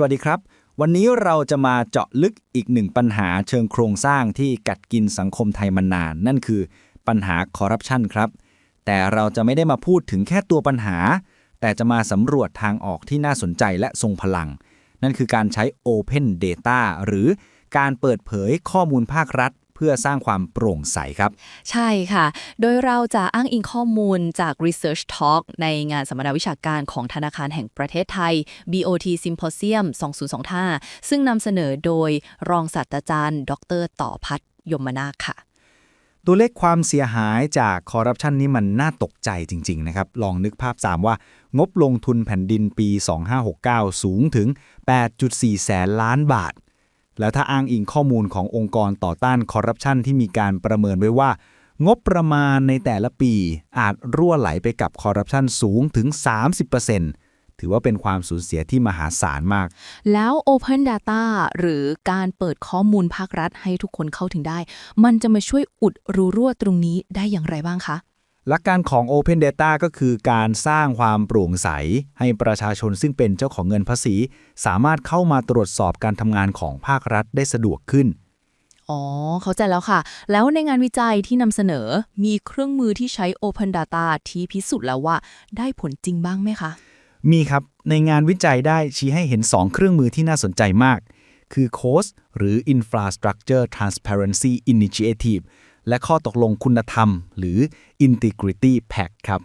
สวัสดีครับ วันนี้เราจะมาเจาะลึกอีกหนึ่งปัญหาเชิงโครงสร้างที่กัดกินสังคมไทยมานาน นั่นคือปัญหาคอร์รัปชันครับ แต่เราจะไม่ได้มาพูดถึงแค่ตัวปัญหา แต่จะมาสำรวจทางออกที่น่าสนใจและทรงพลัง นั่นคือการใช้ Open Data หรือการเปิดเผยข้อมูลภาครัฐ เพื่อสร้างความโปร่งใสครับ ใช่ค่ะ โดยเราจะอ้างอิงข้อมูลจาก Research Talk ในงานสัมมนาวิชาการของธนาคารแห่งประเทศไทย BOT Symposium 2025 ซึ่งนำเสนอโดยรองศาสตราจารย์ ดร ต่อพัฒน์ยมนาคค่ะ ตัวเลขความเสียหายจากคอร์รัปชันนี้มันน่าตกใจจริง ๆ นะครับ ลองนึกภาพตามว่า งบลงทุนแผ่นดินปี 2569 สูงถึง 8.4 แสนล้านบาท แล้วถ้าอ้างอิงข้อมูลขององค์กรต่อต้านคอร์รัปชันที่มีการประเมินไว้ว่า งบประมาณในแต่ละปีอาจรั่วไหลไปกับคอร์รัปชันสูงถึง 30%ถือว่าเป็นความสูญเสียที่มหาศาลมาก แล้ว Open Data หรือการเปิดข้อมูลภาครัฐให้ทุกคนเข้าถึงได้ มันจะมาช่วยอุดรูรั่วตรงนี้ได้อย่างไรบ้างคะ หลักการของ Open Data ก็คือการสร้างความโปร่งใส ให้ประชาชนซึ่งเป็นเจ้าของเงินภาษี สามารถเข้ามาตรวจสอบการทำงานของภาครัฐได้สะดวกขึ้น อ๋อ เข้าใจแล้วค่ะ แล้วในงานวิจัยที่นำเสนอมีเครื่องมือที่ใช้ Open Data ที่พิสูจน์แล้วว่า ได้ผลจริงบ้างไหมคะ มีครับ ในงานวิจัยได้ชี้ให้เห็น 2 เครื่องมือที่น่าสนใจมาก คือ COST หรือ Infrastructure Transparency Initiative และข้อตกลงคุณธรรม หรือ Integrity Pact ครับ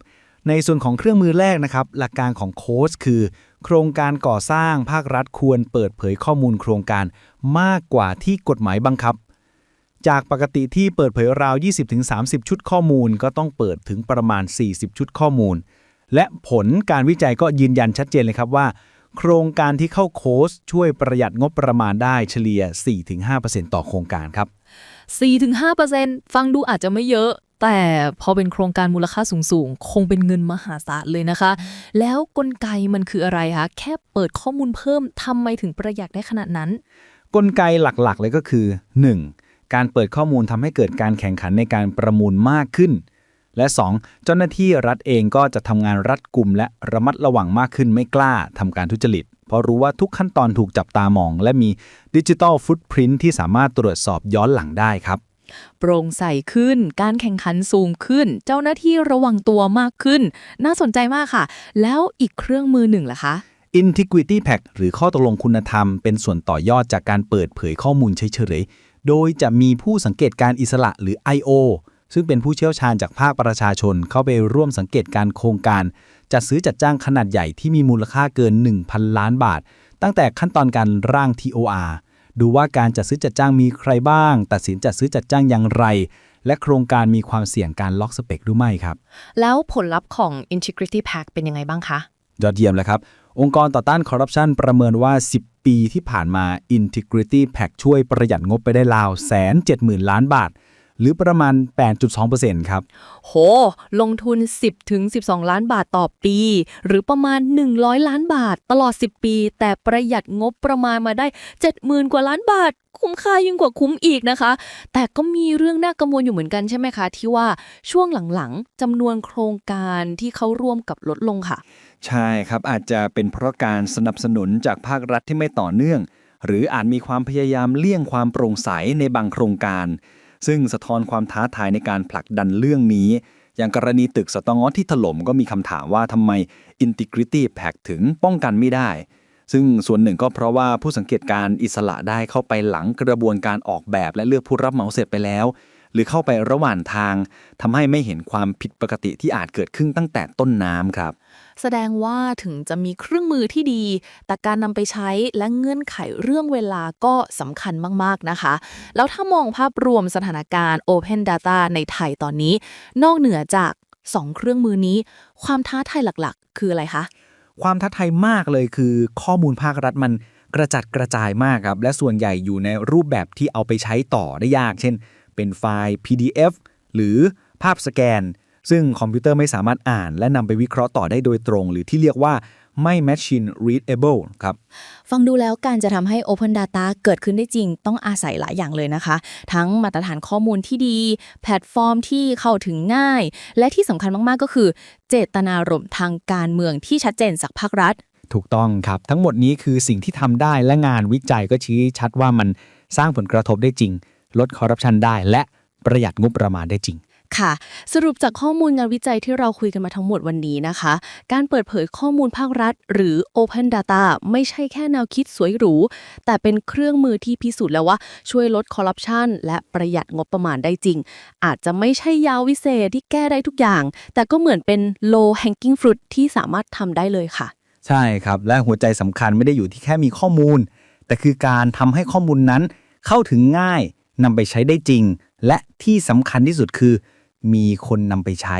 ในส่วนของเครื่องมือแรกนะครับ หลักการของ COST คือ โครงการก่อสร้างภาครัฐควรเปิดเผยข้อมูลโครงการมากกว่าที่กฎหมายบังคับ จากปกติที่เปิดเผยราว 20-30 ชุดข้อมูล ก็ต้องเปิดถึงประมาณ 40 ชุดข้อมูล และผลการวิจัยก็ยืนยันชัดเจนเลยครับว่า โครงการที่เข้าโค้ชช่วยประหยัดงบประมาณได้เฉลี่ย 4-5%ต่อโครงการครับ 4-5%ฟังดูอาจจะไม่เยอะ แต่พอเป็นโครงการมูลค่าสูงๆ คงเป็นเงินมหาศาลเลยนะคะ แล้วกลไกมันคืออะไรคะ แค่เปิดข้อมูลเพิ่มทำไมถึงประหยัดได้ขนาดนั้น กลไกหลักๆ เลยก็คือ 1. การเปิดข้อมูลทำให้เกิดการแข่งขันในการประมูลมากขึ้นและ 2. เจ้าหน้าที่รัฐเองก็จะทำงานรัดกุมและระมัดระวังมากขึ้นไม่กล้าทำการทุจริต ราะรู้ว่าทุกขั้นตอนถูกจับตามอง และมีดิจิทัลฟุตพิ้นที่สามารถตรวจสอบย้อนหลังได้ครับ โปร่งใสขึ้น การแข่งขันสูงขึ้น เจ้าหน้าที่ระวังตัวมากขึ้น น่าสนใจมากค่ะ แล้วอีกเครื่องมือหนึ่งล่ะคะ Integrity Pact หรือข้อตกลงคุณธรรม เป็นส่วนต่อยอดจากการเปิดเผยข้อมูลเฉยๆ โดยจะมีผู้สังเกตการอิสระหรือ I.O. ซึ่งเป็นผู้เชี่ยวชาญจากภาคประชาชนเข้าไปร่วมสังเกตการโครงการ จัดซื้อจัดจ้างขนาดใหญ่ที่มีมูลค่าเกิน 1,000 ล้านบาท ตั้งแต่ขั้นตอนการร่าง TOR ดูว่าการจัดซื้อจัดจ้างมีใครบ้าง ตัดสินจัดซื้อจัดจ้างอย่างไร และโครงการมีความเสี่ยงการล็อกสเปคหรือไม่ครับ แล้วผลลัพธ์ของ Integrity Pact เป็นยังไงบ้างคะ ยอดเยี่ยมเลยครับ องค์กรต่อต้านคอร์รัปชันประเมินว่า 10 ปีที่ผ่านมา Integrity Pact ช่วยประหยัดงบไปได้ราวแสน70,000ล้านบาท หรือประมาณ 8.2%ครับ โห ลงทุน 10ถึง12 ล้านบาทต่อปี หรือประมาณ 100 ล้านบาทตลอด 10 ปี แต่ประหยัดงบประมาณมาได้ 70,000 กว่าล้านบาท คุ้มค่ายิ่งกว่าคุ้มอีกนะคะ แต่ก็มีเรื่องน่ากังวลอยู่เหมือนกันใช่ไหมคะ ที่ว่าช่วงหลังๆจำนวนโครงการที่เขาร่วมกับลดลงค่ะ ใช่ครับอาจจะเป็นเพราะการสนับสนุนจากภาครัฐที่ไม่ต่อเนื่อง หรืออาจมีความพยายามเลี่ยงความโปร่งใสในบางโครงการ ซึ่งสะท้อนความท้าทายในการผลักดันเรื่องนี้ อย่างกรณีตึกสตงที่ถล่มก็มีคำถามว่าทำไม Integrity Pact ถึงป้องกันไม่ได้ ซึ่งส่วนหนึ่งก็เพราะว่าผู้สังเกตการอิสระได้เข้าไปหลังกระบวนการออกแบบและเลือกผู้รับเหมาเสร็จไปแล้ว หรือเข้าไประหว่างทางทำให้ไม่เห็นความผิดปกติที่อาจเกิดขึ้นตั้งแต่ต้นน้ำครับ แสดงว่าถึงจะมีเครื่องมือที่ดี แต่การนำไปใช้และเงื่อนไขเรื่องเวลาก็สำคัญมาก ๆ นะคะ แล้วถ้ามองภาพรวมสถานการณ์ Open Data ในไทยตอนนี้ นอกเหนือจาก2เครื่องมือนี้ ความท้าทายหลักๆ คืออะไรคะ ความท้าทายมากเลยคือ ข้อมูลภาครัฐมันกระจัดกระจายมากครับ และส่วนใหญ่อยู่ในรูปแบบที่เอาไปใช้ต่อได้ยาก เช่น เป็นไฟล์ PDF หรือภาพสแกน ซึ่งคอมพิวเตอร์ไม่สามารถอ่าน และนำไปวิเคราะห์ต่อได้โดยตรง หรือที่เรียกว่าไม่ machine readable ครับ ฟังดูแล้วการจะทำให้ Open Data เกิดขึ้นได้จริง ต้องอาศัยหลายอย่างเลยนะคะ ทั้งมาตรฐานข้อมูลที่ดี แพลตฟอร์มที่เข้าถึงง่าย และที่สำคัญมาก ๆ ก็คือ เจตนารมณ์ทางการเมืองที่ชัดเจนจากภาครัฐ ถูกต้องครับ ทั้งหมดนี้คือสิ่งที่ทำได้และงานวิจัยก็ชี้ชัดว่ามันสร้างผลกระทบได้จริง ลดคอร์รัปชันได้ และประหยัดงบประมาณได้จริงค่ะสรุปจากข้อมูลงานวิจัยที่เราคุยกันมาทั้งหมดวันนี้นะคะ การเปิดเผยข้อมูลภาครัฐ หรือ Open Data ไม่ใช่แค่แนวคิดสวยหรู แต่เป็นเครื่องมือที่พิสูจน์แล้วว่า ช่วยลดคอร์รัปชันและประหยัดงบประมาณได้จริง อาจจะไม่ใช่ยาวิเศษที่แก้ได้ทุกอย่าง แต่ก็เหมือนเป็น low hanging fruit ที่สามารถทำได้เลยค่ะ ใช่ครับ และหัวใจสำคัญไม่ได้อยู่ที่แค่มีข้อมูล แต่คือการทำให้ข้อมูลนั้นเข้าถึงง่าย นำไปใช้ได้จริง และที่สำคัญที่สุดคือ มีคนนำไปใช้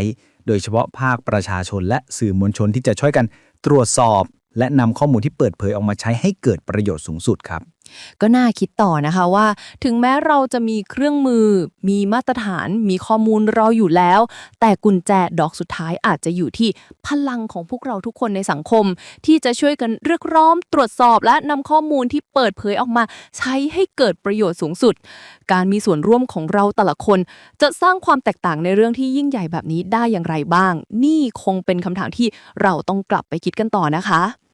โดยเฉพาะภาคประชาชนและสื่อมวลชนที่จะช่วยกันตรวจสอบ และนำข้อมูลที่เปิดเผยออกมาใช้ให้เกิดประโยชน์สูงสุดครับ ก็น่าคิดต่อนะคะว่า ถึงแม้เราจะมีเครื่องมือ มีมาตรฐาน มีข้อมูลรออยู่แล้ว แต่กุญแจดอกสุดท้ายอาจจะอยู่ที่พลังของพวกเราทุกคนในสังคม ที่จะช่วยกันเรียกร้องตรวจสอบและนำข้อมูลที่เปิดเผยออกมา ใช้ให้เกิดประโยชน์สูงสุด การมีส่วนร่วมของเราแต่ละคน จะสร้างความแตกต่างในเรื่องที่ยิ่งใหญ่แบบนี้ได้อย่างไรบ้าง นี่คงเป็นคำถามที่เราต้องกลับไปคิดกันต่อนะคะ